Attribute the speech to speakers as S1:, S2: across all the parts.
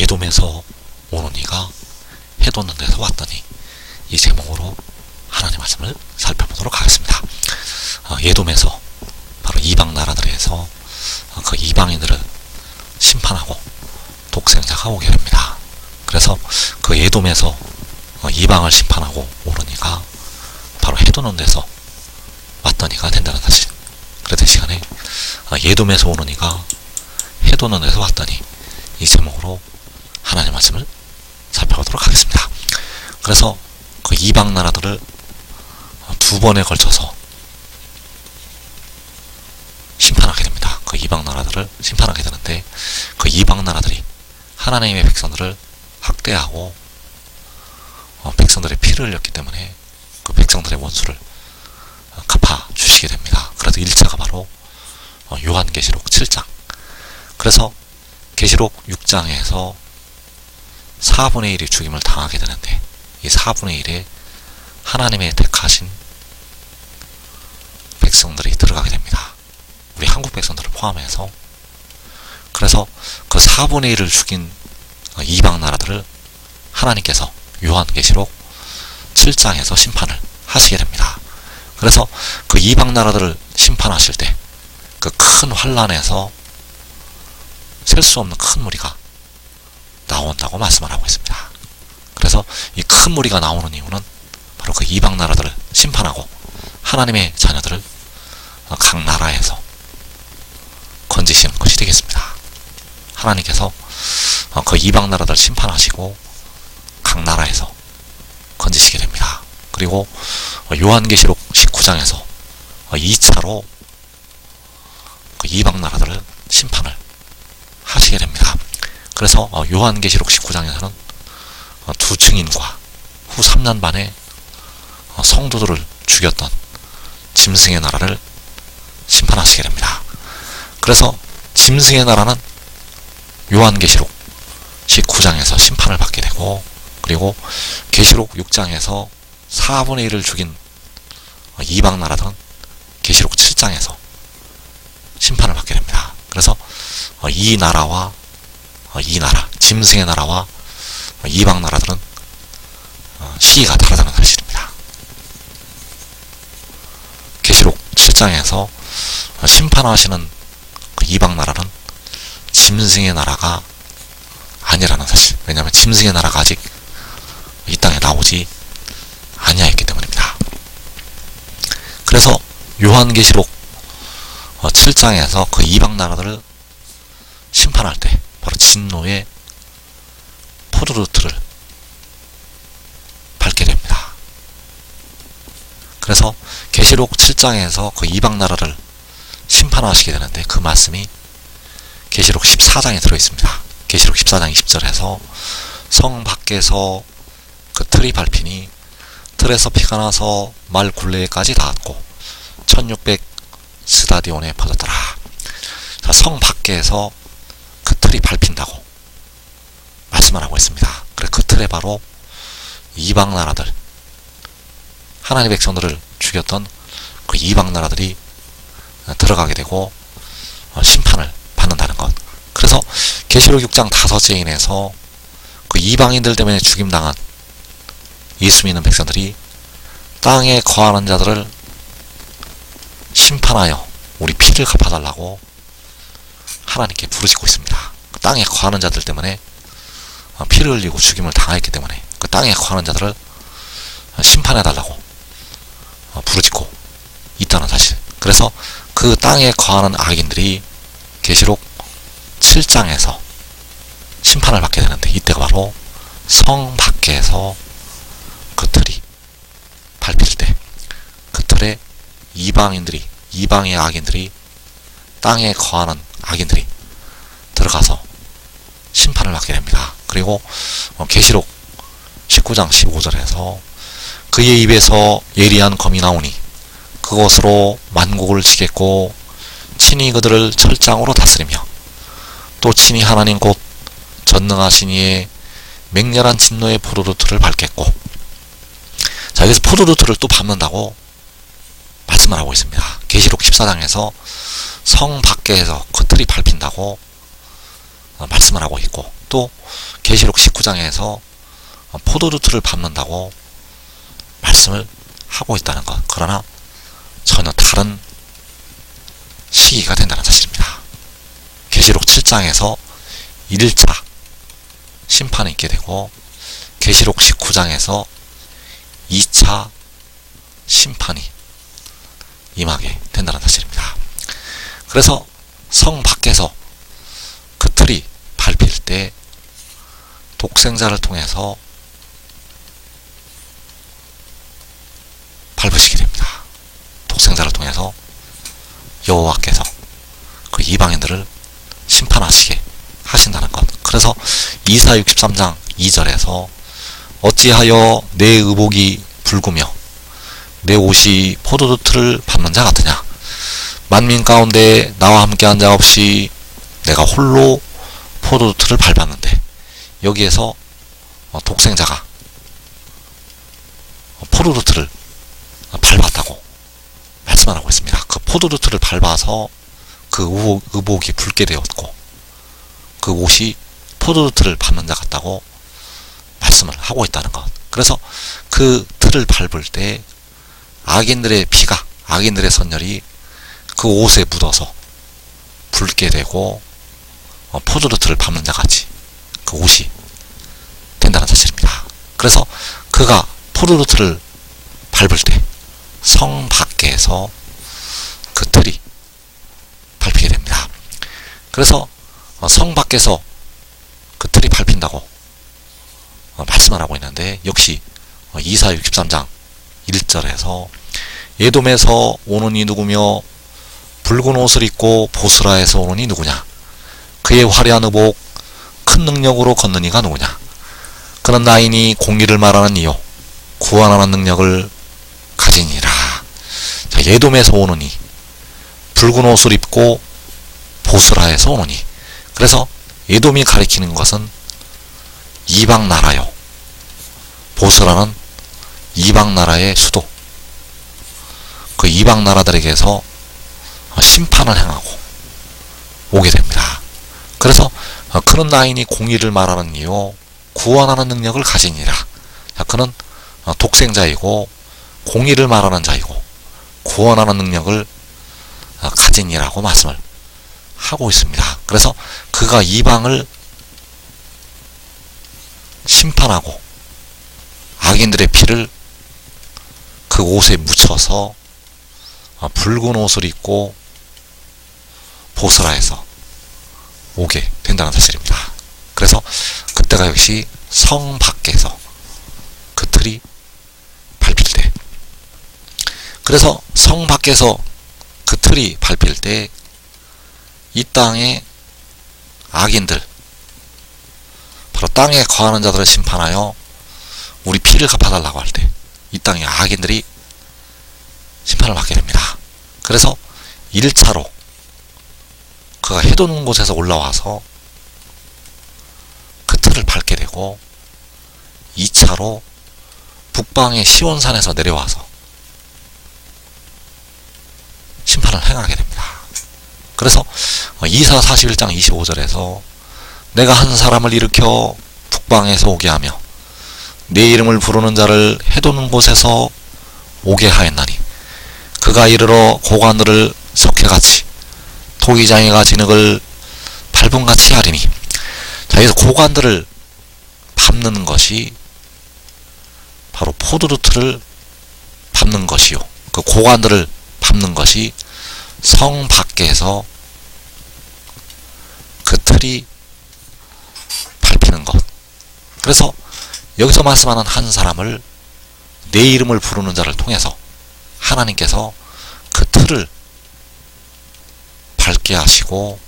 S1: 예돔에서 오는 이가 해돋는 데서 왔더니 이 제목으로 하나님 말씀을 살펴보도록 하겠습니다. 어, 예돔에서 바로 이방 나라들에서 어, 그 이방인들을 심판하고 독생자가 오게 됩니다. 그래서 그 예돔에서 어, 이방을 심판하고 오는 이가 바로 해돋는 데서 왔던 이가 된다는 사실. 그랬던 시간에 어, 예돔에서 오는 이가 해돋는 데서 왔더니 이 제목으로 하나님 말씀을 살펴보도록 하겠습니다. 그래서 그 이방 나라들을 두 번에 걸쳐서 심판하게 됩니다. 그 이방 나라들을 심판하게 되는데 그 이방 나라들이 하나님의 백성들을 학대하고 어, 백성들의 피를 흘렸기 때문에 그 백성들의 원수를 어, 갚아 주시게 됩니다. 그래서 1차가 바로 어, 요한계시록 7장. 그래서 계시록 6장에서 4분의 1이 죽임을 당하게 되는데 이 4분의 1에 하나님의 택하신 백성들이 들어가게 됩니다. 우리 한국 백성들을 포함해서 그래서 그 4분의 1을 죽인 이방 나라들을 하나님께서 요한계시록 7장에서 심판을 하시게 됩니다. 그래서 그 이방 나라들을 심판하실 때 그 큰 환란에서 셀 수 없는 큰 무리가 나온다고 말씀을 하고 있습니다. 그래서 이 큰 무리가 나오는 이유는 바로 그 이방 나라들을 심판하고 하나님의 자녀들을 각 나라에서 건지시는 것이 되겠습니다. 하나님께서 그 이방 나라들 심판하시고 각 나라에서 건지시게 됩니다. 그리고 요한계시록 19장에서 2차로 그 이방 나라들을 심판을 하시게 됩니다. 그래서 요한계시록 19장에서는 두 증인과 후 3년 반에 성도들을 죽였던 짐승의 나라를 심판하시게 됩니다. 그래서 짐승의 나라는 요한계시록 19장에서 심판을 받게 되고 그리고 계시록 6장에서 4분의 1을 죽인 이방 나라들은 계시록 7장에서 심판을 받게 됩니다. 그래서 이 나라와 이 나라, 짐승의 나라와 이방 나라들은 시기가 다르다는 사실입니다. 계시록 7장에서 심판하시는 그 이방 나라는 짐승의 나라가 아니라는 사실. 왜냐하면 짐승의 나라가 아직 이 땅에 나오지 아니하였기 때문입니다. 그래서 요한계시록 7장에서 그 이방 나라들을 심판할 때 바로 진노의 포도루트를 밟게 됩니다. 그래서 계시록 7장에서 그 이방 나라를 심판하시게 되는데 그 말씀이 계시록 14장에 들어 있습니다. 계시록 14장 20절에서 성 밖에서 그 틀이 밟히니 틀에서 피가 나서 말 굴레까지 닿았고 1600 스타디온에 퍼졌더라. 자, 성 밖에서 그 틀이 밟힌다고 말씀을 하고 있습니다. 그래 그 틀에 바로 이방 나라들 하나님의 백성들을 죽였던 그 이방 나라들이 들어가게 되고 어, 심판을 받는다는 것. 그래서 계시록 6장 다섯째 인에서 그 이방인들 때문에 죽임당한 예수 믿는 백성들이 땅에 거하는 자들을 심판하여 우리 피를 갚아달라고 하나님께 부르짖고 있습니다. 그 땅에 거하는 자들 때문에 어, 피를 흘리고 죽임을 당했기 때문에 그 땅에 거하는 자들을 심판해달라고 어, 부르짖고 있다는 사실. 그래서 그 땅에 거하는 악인들이 계시록 7장에서 심판을 받게 되는데 이때가 바로 성 밖에서 그 틀이 밟힐 때그 틀에 이방인들이 이방의 악인들이 땅에 거하는 악인들이 들어가서 심판을 받게 됩니다. 그리고 어, 계시록 19장 15절에서 그의 입에서 예리한 검이 나오니 그것으로 만국을 치겠고 친히 그들을 철장으로 다스리며 또 친히 하나님 곧 전능하신 이의 맹렬한 진노의 포도루트를 밟겠고 자 여기서 포도루트를 또 밟는다고 말씀을 하고 있습니다. 계시록 14장에서 성 밖에서 그 틀이 밟힌다고 어, 말씀을 하고 있고 또 계시록 19장에서 어, 포도주틀을 밟는다고 말씀을 하고 있다는 것. 그러나 전혀 다른 시기가 된다는 사실입니다. 계시록 7장에서 1차 심판이 있게 되고 계시록 19장에서 2차 심판이 임하게 된다는 사실입니다. 그래서 성 밖에서 때 독생자를 통해서 밟으시게 됩니다. 독생자를 통해서 여호와께서 그 이방인들을 심판하시게 하신다는 것. 그래서 이사 63장 2절에서 어찌하여 내 의복이 붉으며 내 옷이 포도주 틀을 밟는 자 같으냐 만민 가운데 나와 함께한 자 없이 내가 홀로 틀을 밟았는데 여기에서 어, 독생자가 포도주 틀을 밟았다고 말씀을 하고 있습니다. 그 틀을 밟아서 그 의복, 의복이 붉게 되었고 그 옷이 틀을 밟는 자 같다고 말씀을 하고 있다는 것. 그래서 그 틀을 밟을 때 악인들의 피가 악인들의 선열이 그 옷에 묻어서 붉게 되고 어, 틀을 밟는 자 같이 그 옷이 된다는 사실입니다. 그래서 그가 틀을 밟을 때 성 밖에서 그 틀이 밟히게 됩니다. 그래서 어, 성 밖에서 그 틀이 밟힌다고 어, 말씀을 하고 있는데 역시 어, 이사 63장 1절에서 예돔에서 오는 이 누구며 붉은 옷을 입고 보스라에서 오는 이 누구냐 그의 화려한 의복 큰 능력으로 걷는 이가 누구냐? 그는 나인이 공의를 말하는 이요 구원하는 능력을 가지니라. 자, 예돔에서 이 붉은 옷을 입고 보스라에서 이 그래서 예돔이 가리키는 것은 이방 나라요. 보스라는 이방 나라의 수도. 그 이방 나라들에게서 심판을 행하고 오게 됩니다. 그는 나인이 공의를 말하는 이요 구원하는 능력을 가지니라. 그는 독생자이고 공의를 말하는 자이고 구원하는 능력을 가진이라고 말씀을 하고 있습니다. 그래서 그가 이방을 심판하고 악인들의 피를 그 옷에 묻혀서 붉은 옷을 입고 보스라에서 오게 된다는 사실입니다. 그래서 그때가 역시 성 밖에서 그 틀이 밟힐 때 그래서 성 밖에서 그 틀이 밟힐 때 이 땅의 악인들 바로 땅에 거하는 자들을 심판하여 우리 피를 갚아달라고 할 때 이 땅의 악인들이 심판을 받게 됩니다. 그래서 1차로 그가 해돋는 곳에서 올라와서 그 틀을 밟게 되고 2차로 북방의 시온산에서 내려와서 심판을 행하게 됩니다. 그래서 이사 41장 25절에서 내가 한 사람을 일으켜 북방에서 오게 하며 내 이름을 부르는 자를 해도는 곳에서 오게 하였나니 그가 이르러 고관들을 석회같이 토기장이가 진흙을 밟음같이 하리니 자 여기서 고관들을 밟는 것이 바로 포도루트를 밟는 것이요. 그 고관들을 밟는 것이 성 밖에서 그 틀이 밟히는 것. 그래서 여기서 말씀하는 한 사람을 내 이름을 부르는 자를 통해서 하나님께서 그 틀을 밟게 하시고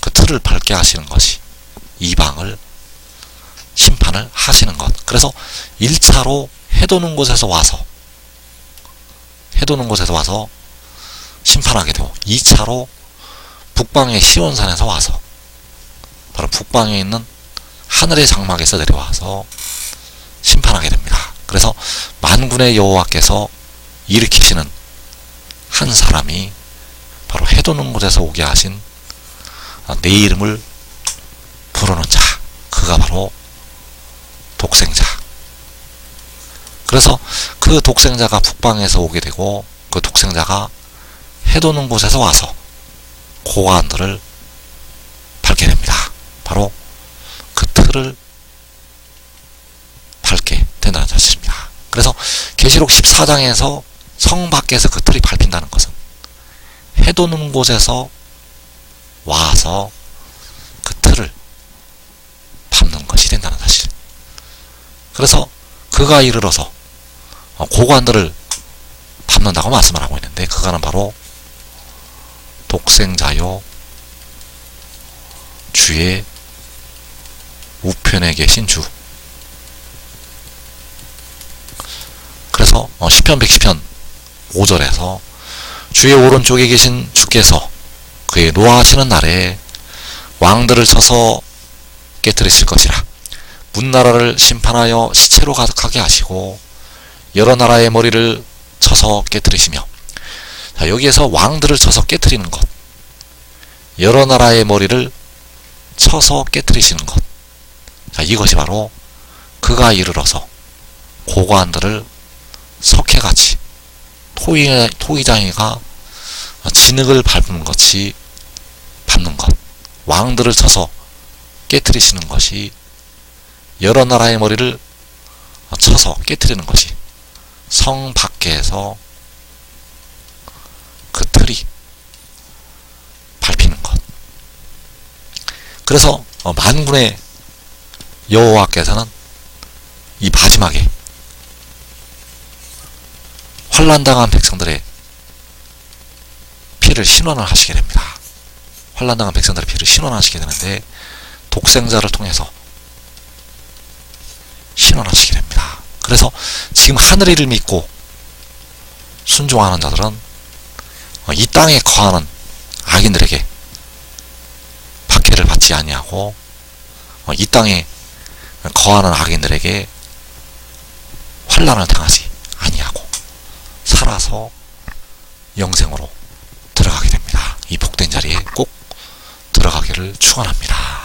S1: 그 틀을 밟게 하시는 것이 이방을 심판을 하시는 것. 그래서 1차로 해도는 곳에서 와서 해도는 곳에서 와서 심판하게 되고 2차로 북방의 시온산에서 와서 바로 북방에 있는 하늘의 장막에서 내려와서 심판하게 됩니다. 그래서 만군의 여호와께서 일으키시는 한 사람이 바로 해도는 곳에서 오게 하신 내 이름을 그가 바로 독생자. 그래서 그 독생자가 북방에서 오게 되고 그 독생자가 해도는 곳에서 와서 고관들을 밟게 됩니다. 바로 그 틀을 밟게 된다는 사실입니다. 그래서 계시록 14장에서 성 밖에서 그 틀이 밟힌다는 것은 해도는 곳에서 와서 그 틀을 밟는 것이 된다는 사실. 그래서 그가 이르러서 고관들을 밟는다고 말씀을 하고 있는데 그가는 바로 독생자요 주의 우편에 계신 주. 그래서 어, 시편 110편 5절에서 주의 오른쪽에 계신 주께서 그의 노하시는 날에 왕들을 쳐서 깨뜨리실 것이라. 문나라를 심판하여 시체로 가득하게 하시고 여러 나라의 머리를 쳐서 깨뜨리시며 자, 여기에서 왕들을 쳐서 깨뜨리는 것 여러 나라의 머리를 쳐서 깨뜨리시는 것 자, 이것이 바로 그가 이르러서 고관들을 석회같이 토이, 토이장이가 진흙을 밟는 것이 밟는 것 왕들을 쳐서 깨뜨리시는 것이 여러 나라의 머리를 쳐서 깨뜨리는 것이 성 밖에서 그 틀이 밟히는 것. 그래서 어, 만군의 여호와께서는 이 마지막에 환란당한 백성들의 피를 신원을 하시게 됩니다. 환란당한 백성들의 피를 신원하시게 되는데 독생자를 통해서 신원하시게 됩니다. 그래서 지금 하늘 이를 믿고 순종하는 자들은 어, 이 땅에 거하는 악인들에게 박해를 받지 아니하고 어, 이 땅에 거하는 악인들에게 환란을 당하지 아니하고 살아서 영생으로 들어가게 됩니다. 이 복된 자리에 꼭 들어가기를 축원합니다.